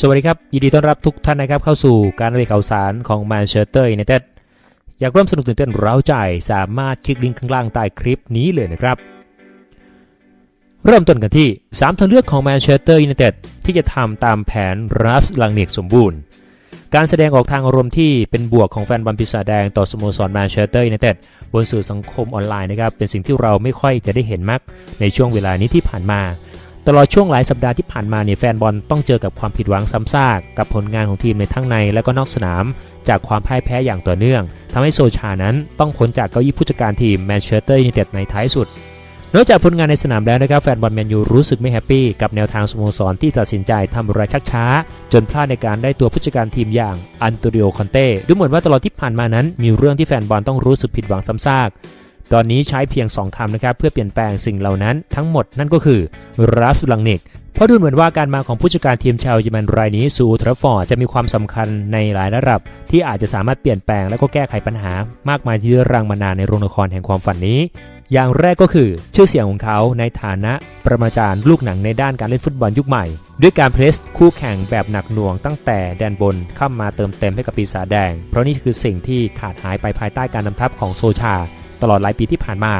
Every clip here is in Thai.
สวัสดีครับ ยินดีต้อนรับทุกท่านนะครับเข้าสู่การอัปเดตข่าวสารของแมนเชสเตอร์ยูไนเต็ดอยากร่วมสนุกตื่นเต้นเร้าใจ สามารถคลิกลิงก์ข้างล่างใต้คลิปนี้เลยนะครับ เริ่มต้นกันที่ 3 ทางเลือกของแมนเชสเตอร์ยูไนเต็ดที่จะทำตามแผนรับลังเนียกสมบูรณ์ การแสดงออกทางอารมณ์ที่เป็นบวกของแฟนบอลปีศาจแดงต่อสโมสรแมนเชสเตอร์ยูไนเต็ดบนสื่อสังคมออนไลน์นะครับเป็นสิ่งที่เราไม่ค่อยจะได้เห็นมักในช่วงเวลานี้ที่ผ่านมา ตลอดช่วงหลายสัปดาห์ที่ผ่านมาเนี่ยแฟนบอลต้องเจอกับความผิดหวังซ้ำซากกับผลงานของทีมในทั้งในและก็นอกสนาม จากความพ่ายแพ้อย่างต่อเนื่องทำให้โซชานั้นต้องพ้นจากเก้าอี้ผู้จัดการทีมแมนเชสเตอร์ยูไนเต็ดในท้ายสุดนอกจากผลงานในสนามแล้วนะครับแฟนบอลแมนยูรู้สึกไม่แฮปปี้กับแนวทางสโมสรที่ตัดสินใจทำอะไรชักช้า จนพลาดในการได้ตัวผู้จัดการทีมอย่างอันโตริโอคอนเต้ดูเหมือนว่าตลอดที่ผ่านมานั้น มีเรื่องที่แฟนบอลต้องรู้สึกผิดหวังซ้ำซาก ตอนนี้ใช้เพียง 2 คำนะครับ เพื่อเปลี่ยนแปลงสิ่งเหล่านั้นทั้งหมดนั่นก็คือราฟลังเนกเพราะดูเหมือนว่าการมาของผู้จัดการทีมชาวเยอรมันรายนี้สู่ทรัฟฟอร์จะมีความสำคัญในหลายระดับ ที่อาจจะสามารถเปลี่ยนแปลงและก็แก้ไขปัญหา มากมายที่รังมานานในโรงละครแห่งความฝันนี้ อย่างแรกก็คือ ชื่อเสียงของเขาในฐานะประมาจารย์ลูกหนังในด้านการเล่นฟุตบอลยุคใหม่ ด้วยการเพรสคู่แข่งแบบหนักหน่วงตั้งแต่แดนบนเข้ามาเติมเต็มให้กับปีศาจแดง เพราะนี่คือสิ่งที่ขาดหายไปภายใต้การนำทัพของโซชา ตลอดหลายปีที่ผ่านมา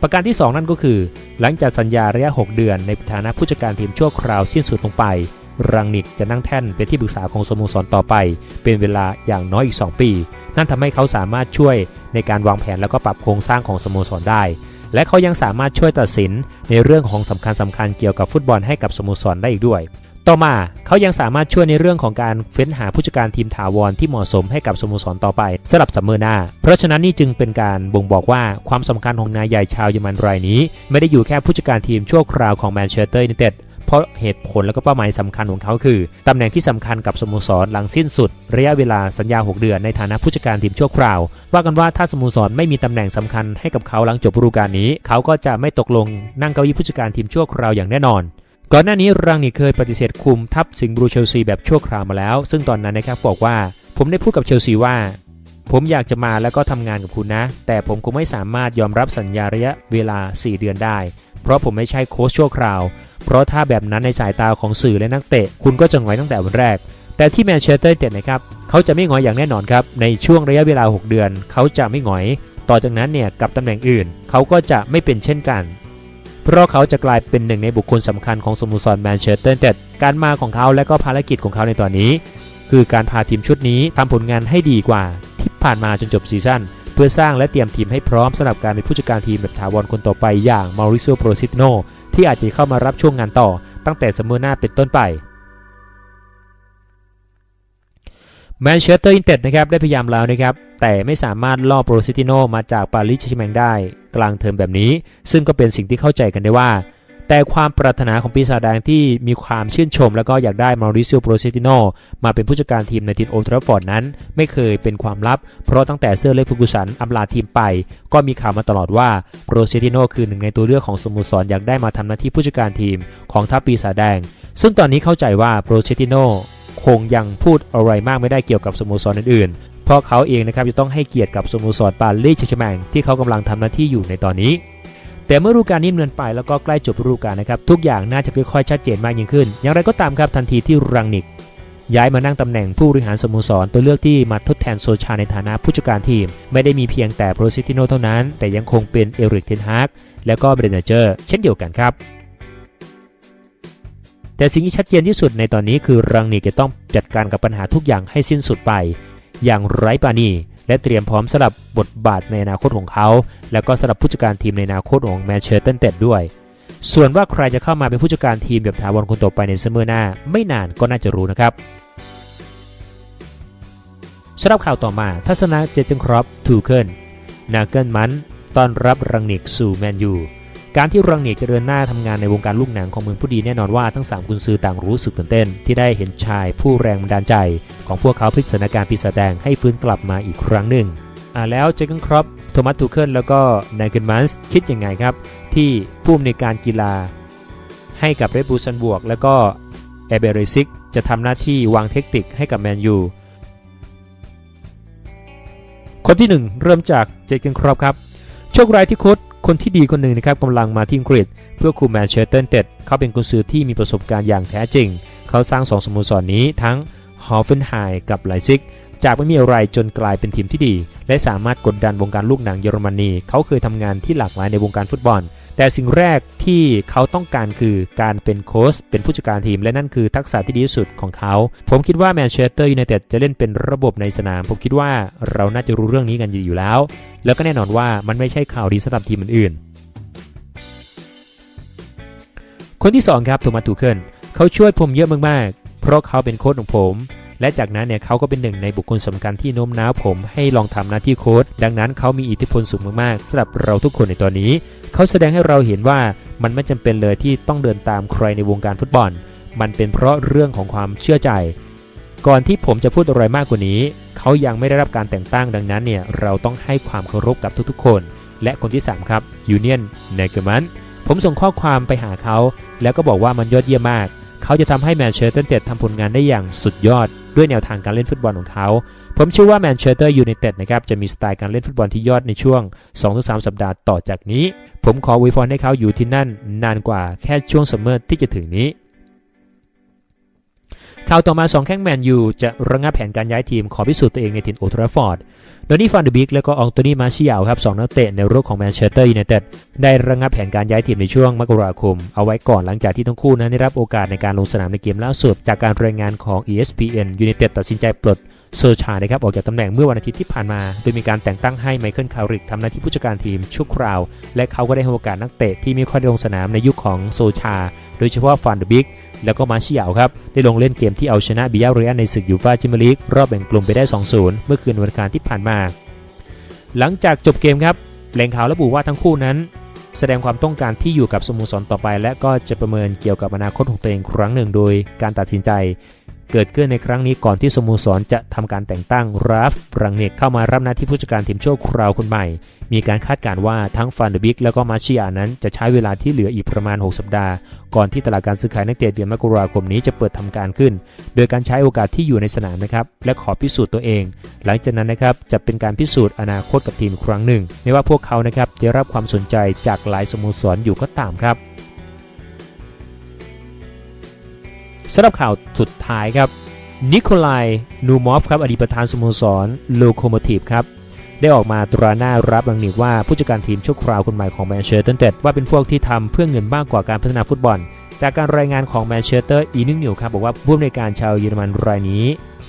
ประการที่ 2 นั่นก็คือ หลังจากสัญญาระยะ 6 เดือน ในฐานะผู้จัดการทีมชั่วคราวสิ้นสุดลงไป รังนิกจะนั่งแท่นเป็นที่ปรึกษาของสโมสรต่อไป เป็นเวลาอย่างน้อยอีก 2 ปี นั่นทำให้เขาสามารถช่วยในการวางแผนแล้วก็ปรับโครงสร้างของสโมสรได้และเขายังสามารถช่วยตัดสินในเรื่องของสำคัญสำคัญเกี่ยวกับฟุตบอลให้กับสโมสรได้อีกด้วย ต่อมาเขายังสามารถช่วยในเรื่องของการเฟ้นหาผู้จัดการทีมถาวรที่เหมาะสมให้กับสโมสรต่อไปสำหรับซัมเมอร์หน้า เพราะฉะนั้นนี่จึงเป็นการบ่งบอกว่าความสำคัญของนายใหญ่ชาวเยอรมันรายนี้ ไม่ได้อยู่แค่ผู้จัดการทีมชั่วคราวของแมนเชสเตอร์ยูไนเต็ดเพราะเหตุผลและก็เป้าหมายสำคัญของเขาคือตำแหน่งที่สำคัญกับสโมสรหลังสิ้นสุด ระยะเวลาสัญญา 6 เดือนในฐานะผู้จัดการทีมชั่วคราว ว่ากันว่าถ้าสโมสรไม่มีตำแหน่งสำคัญให้กับเขาหลังจบฤดูกาลนี้ เขาก็จะไม่ตกลงนั่งเก้าอี้ผู้จัดการทีมชั่วคราวอย่างแน่นอน ก่อนหน้านี้รังนี่เคยปฏิเสธคุมทัพสิงห์บลูเชลซีแบบชั่วคราวมาแล้ว ซึ่งตอนนั้นนะครับบอกว่า ผมได้พูดกับเชลซีว่า ผมอยากจะมาแล้วก็ทำงานกับคุณนะ แต่ผมคงไม่สามารถยอมรับสัญญาระยะเวลา 4 เดือนได้ เพราะผมไม่ใช่โค้ชชั่วคราว เพราะถ้าแบบนั้นในสายตาของสื่อและนักเตะ คุณก็จะงอยตั้งแต่วันแรก แต่ที่แมนเชสเตอร์เต็ดนะครับเขาจะไม่งอยอย่างแน่นอนครับในช่วงระยะเวลา 6 เดือน เขาจะไม่งอย ต่อจากนั้นเนี่ยกับตำแหน่งอื่น เขาก็จะไม่เป็นเช่นกัน เพราะเขาจะกลายเป็นหนึ่งในบุคคลสำคัญของสโมสรแมนเชสเตอร์เต็ดการมาของเขาและก็ภารกิจของเขาในตอนนี้ คือการพาทีมชุดนี้ทำผลงานให้ดีกว่าที่ผ่านมาจนจบซีซั่นเพื่อสร้างและเตรียมทีมให้พร้อมสำหรับการเป็นผู้จัดการทีมแบบถาวรคนต่อไปอย่างมาริโซโปรซิโนที่อาจจะเข้ามารับช่วงงานต่อตั้งแต่เสมอหน้าเป็นต้นไป แมนเชสเตอร์ยูไนเต็ดนะครับได้พยายามแล้วนะครับแต่ไม่สามารถล่อโปรซิติโนมาจากปารีสแชร์แมงได้กลางเทอมแบบนี้ ซึ่งก็เป็นสิ่งที่เข้าใจกันได้ว่า แต่ความปรารถนาของปีศาจแดงที่มีความชื่นชม แล้วก็อยากได้มาริซิโอโปรเซติโนมาเป็นผู้จัดการทีมในทีมโอลด์แทราฟอร์ดนั้น ไม่เคยเป็นความลับ เพราะตั้งแต่เซอร์เล็กฟูกุสันอำลาทีมไป ก็มีข่าวมาตลอดว่าโปรเซติโนคือหนึ่งในตัวเลือกของสโมสรอยากได้มาทำหน้าที่ผู้จัดการทีมของทัพปีศาจแดง ซึ่งตอนนี้เข้าใจว่าโปรเซติโน คงยังพูดอะไรมากไม่ได้เกี่ยวกับสโมสรอื่นๆ เพราะเขาเองนะครับจะต้องให้เกียรติกับสโมสรปารีสแชร์แมงที่เขากำลังทำหน้าที่อยู่ในตอนนี้ แต่เมื่อฤดูกาลนี้เนินไปแล้วก็ใกล้จบฤดูกาลนะครับทุกอย่างน่าจะค่อยๆชัดเจนมากยิ่งขึ้น อย่างไรก็ตามครับทันทีที่รังนิก ย้ายมานั่งตำแหน่งผู้บริหารสโมสรตัวเลือกที่มาทดแทนโซชาในฐานะผู้จัดการทีม ไม่ได้มีเพียงแต่โปรซิติโนเท่านั้น แต่ยังคงเป็นเอริกเทนฮากและก็เบรนเจอร์ เช่นเดียวกันครับ แต่สิ่งที่ชัดเจนที่สุดในตอนนี้คือรังนิกจะต้องจัดการกับปัญหาทุกอย่างให้สิ้นสุดไป อย่างไร้ปาณีและเตรียมพร้อมสำหรับบทบาทในอนาคตของเขา แล้วก็สำหรับผู้จัดการทีมในอนาคตของแมนเชสเตอร์เต็ดด้วย ส่วนว่าใครจะเข้ามาเป็นผู้จัดการทีมแบบถาวรคนต่อไปในเสมอหน้า ไม่นานก็น่าจะรู้นะครับสำหรับข่าวต่อมาทัศนะเจเจนครอปทูเคิลนาเกิลมันต้อนรับรังนิกสู่แมนยู การที่รังเนิกจะเดินหน้าทำงานในวงการลูกหนังของเมืองผู้ดีแน่นอนว่าทั้ง 3 กุนซือต่างรู้สึกตื่นเต้น ที่ได้เห็นชายผู้แรงบันดาลใจ ของพวกเขาพลิกสถานการณ์ปีศาจแดงให้ฟื้นกลับมาอีกครั้งหนึ่งอ่าแล้วเจเกนครอปโทมัสทูเคิลแล้วก็นายเกนมันส์คิดยังไงครับ ที่ผู้อำนวยการกีฬา ให้กับเรดบูซันบวก แล้วก็แอเบริซิกจะทำหน้าที่วางเทคนิคให้กับแมนยูคนที่ 1 เริ่มจากเจเกนครอปครับโชคร้ายที่โค้ช คนที่ดีคนหนึ่งนะครับกำลังมาที่อังกฤษ เพื่อคุมแมนเชสเตอร์เต็ดเขาเป็นกุนซือที่มีประสบการณ์อย่างแท้จริง เขาสร้างสองสโมสรนนี้ทั้งฮอฟเฟนไฮกับไลซิกจากไม่มีอะไรจนกลายเป็นทีมที่ดี และสามารถกดดันวงการลูกหนังเยอรมนีเขาเคยทำงานที่หลากหลายในวงการฟุตบอล แต่สิ่งแรกที่เขาต้องการคือการเป็นโค้ชเป็นผู้จัดการทีม และนั่นคือทักษะที่ดีที่สุดของเขา ผมคิดว่าแมนเชสเตอร์ยูไนเต็ดจะเล่นเป็นระบบในสนาม ผมคิดว่าเราน่าจะรู้เรื่องนี้กันอยู่แล้ว แล้วก็แน่นอนว่ามันไม่ใช่ข่าวดีสำหรับทีมอื่นๆคนที่2ครับโทมัสทูเคิลเขาช่วยผมเยอะมากๆ เพราะเขาเป็นโค้ชของผม และจากนั้นเนี่ยเขาก็เป็นหนึ่งในบุคคลสำคัญที่โน้มน้าวผมให้ลองทำหน้าที่โค้ชดังนั้นเขามีอิทธิพลสูงมากๆสำหรับเราทุกคนในตอนนี้ เขาแสดงให้เราเห็นว่ามันไม่จำเป็นเลยที่ต้องเดินตามใครในวงการฟุตบอล มันเป็นเพราะเรื่องของความเชื่อใจ ก่อนที่ผมจะพูดอะไรมากกว่านี้ เขายังไม่ได้รับการแต่งตั้งดังนั้นเนี่ยเราต้องให้ความเคารพกับทุกๆ คน และคนที่ 3 ครับยูเนียนเนเกอร์มันผมส่งข้อความไปหาเขา แล้วก็บอกว่ามันยอดเยี่ยมมาก เขาจะทำให้แมนเชสเตอร์ยูไนเต็ดทำผลงานได้อย่างสุดยอด ด้วยแนวทางการเล่นฟุตบอลของเขา ผมเชื่อว่าแมนเชสเตอร์ยูไนเต็ดนะครับจะมีสไตล์การเล่นฟุตบอลที่ยอดในช่วง 2-3 สัปดาห์ต่อจากนี้ ผมขออวฟอนให้เขาอยู่ที่นั่นนานกว่าแค่ช่วงซัมเมอร์ที่จะถึงนี้ ข่าวต่อมา2แข้งแมนยูจะระงับแผนการย้ายทีมขอพิสูจน์ตัวเองในถิ่นโอลด์แทราฟอร์ด โดนี่ฟานเดบิกและก็อองโตนี่มาชิยาวครับสองนักเตะในรุ่นของแมนเชสเตอร์ยูไนเต็ดได้ระงับแผนการย้ายทีมในช่วงมกราคม เอาไว้ก่อนหลังจากที่ทั้งคู่นั้นได้รับโอกาสในการลงสนามในเกมล่าสุด จากการรายงานของ ESPN ยูไนเต็ดตัดสินใจปลดโซชานะครับออกจากตำแหน่งเมื่อวันอาทิตย์ที่ผ่านมา โดยมีการแต่งตั้งให้ไมเคิลคาริกทำหน้าที่ผู้จัดการทีมชั่วคราว และเขาก็ได้ให้โอกาสนักเตะที่ไม่ค่อยได้ลงสนามในยุคของโซชา โดยเฉพาะฟานเดบิก แล้วก็มาชิยาวครับ ได้ลงเล่นเกมที่เอาชนะบิยาเรียในศึกยูฟาจิมลีกรอบแบ่งกลุ่มไปได้ 2-0 เมื่อคืนวันการที่ผ่านมา หลังจากจบเกมครับแหล่งข่าวระบุว่าทั้งคู่นั้น แสดงความต้องการที่อยู่กับสโมสรต่อไป และก็จะประเมินเกี่ยวกับอนาคตของตัวเองครั้งหนึ่งโดยการตัดสินใจ เกิดขึ้นในครั้งนี้ก่อนที่สโมสรจะทำการแต่งตั้งราฟรังเนกเข้ามารับหน้าที่ผู้จัดการทีมชั่วคราวคนใหม่ มีการคาดการณ์ว่าทั้งฟันเดบิกแล้วก็มาชิยานั้นจะใช้เวลาที่เหลืออีกประมาณ 6 สัปดาห์ ก่อนที่ตลาดการซื้อขายนักเตะเดือนมกราคมนี้จะเปิดทำการขึ้น โดยการใช้โอกาสที่อยู่ในสนามนะครับและขอพิสูจน์ตัวเอง หลังจากนั้นนะครับจะเป็นการพิสูจน์อนาคตกับทีมครั้งหนึ่งไม่ว่าพวกเขานะครับจะรับความสนใจจากหลายสโมสรอยู่ก็ตามครับ สำหรับข่าวสุดท้ายครับนิโคลายนูมอฟครับอดีตประธานสโมสรโลโคโมทีฟครับได้ออกมาตราหน้ารับลังนิกว่าผู้จัดการทีมชั่วคราวคนใหม่ของแมนเชสเตอร์ยูไนเต็ดว่าเป็นพวกที่ทำเพื่อเงินมากกว่าการพัฒนาฟุตบอล จากการรายงานของแมนเชสเตอร์อีนึงนิวครับบอกว่าผู้อำนวยการชาวเยอรมันรายนี้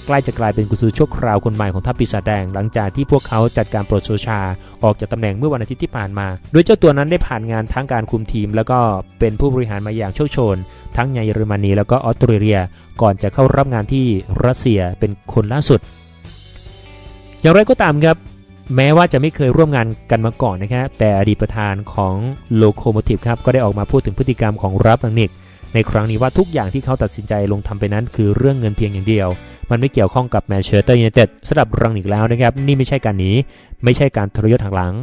ใกล้จะกลายเป็นกุซือชั่วคราวคนใหม่ของทัพปีศาจแดง หลังจากที่พวกเขาจัดการปลดโซชา ออกจากตำแหน่งเมื่อวันอาทิตย์ที่ผ่านมา โดยเจ้าตัวนั้นได้ผ่านงานทั้งการคุมทีม แล้วก็เป็นผู้บริหารมาอย่างโชคโชน ทั้งในเยอรมนีแล้วก็ออสเตรเลีย ก่อนจะเข้ารับงานที่รัสเซียเป็นคนล่าสุด อย่างไรก็ตามครับแม้ว่าจะไม่เคยร่วมงานกันมาก่อนนะครับแต่อดีตประธานของโลโคโมทีฟครับก็ได้ออกมาพูดถึงพฤติกรรมของรับลังนิก ในครั้งนี้ว่าทุกอย่างที่เขาตัดสินใจลงทำไปนั้นคือเรื่องเงินเพียงอย่างเดียว มันไม่เกี่ยวข้องกับแมนเชสเตอร์ยูไนเต็ดสำหรับรังนิกแล้วนะครับ นี่ไม่ใช่การหนีไม่ใช่การทรยศทางหลัง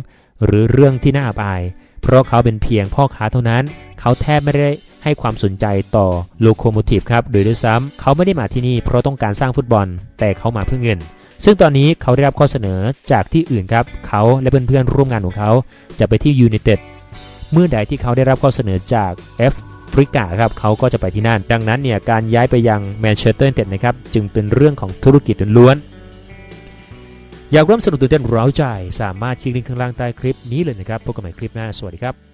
หรือเรื่องที่น่าอับอาย เพราะเขาเป็นเพียงพ่อค้าเท่านั้น เขาแทบไม่ได้ให้ความสนใจต่อโลโคโมทีฟครับโดยด้วยซ้ำเขาไม่ได้มาที่นี่เพราะต้องการสร้างฟุตบอล แต่เขามาเพื่อเงิน ซึ่งตอนนี้เขาได้รับข้อเสนอจากที่อื่นครับ เขาและเพื่อนๆร่วมงานของเขาจะไปที่ยูไนเต็ดเมื่อใดที่เขาได้รับข้อเสนอจาก F ฟริกาครับเขาก็จะไปที่นั่น ดังนั้นเนี่ยการย้ายไปยังแมนเชสเตอร์ยูไนเต็ดนะครับจึงเป็นเรื่องของธุรกิจล้วนๆอยากร่วมสนุกตื่นเต้นเร้าใจ สามารถคลิกลิงก์ข้างล่างใต้คลิปนี้เลยนะครับพบกันใหม่คลิปหน้า สวัสดีครับ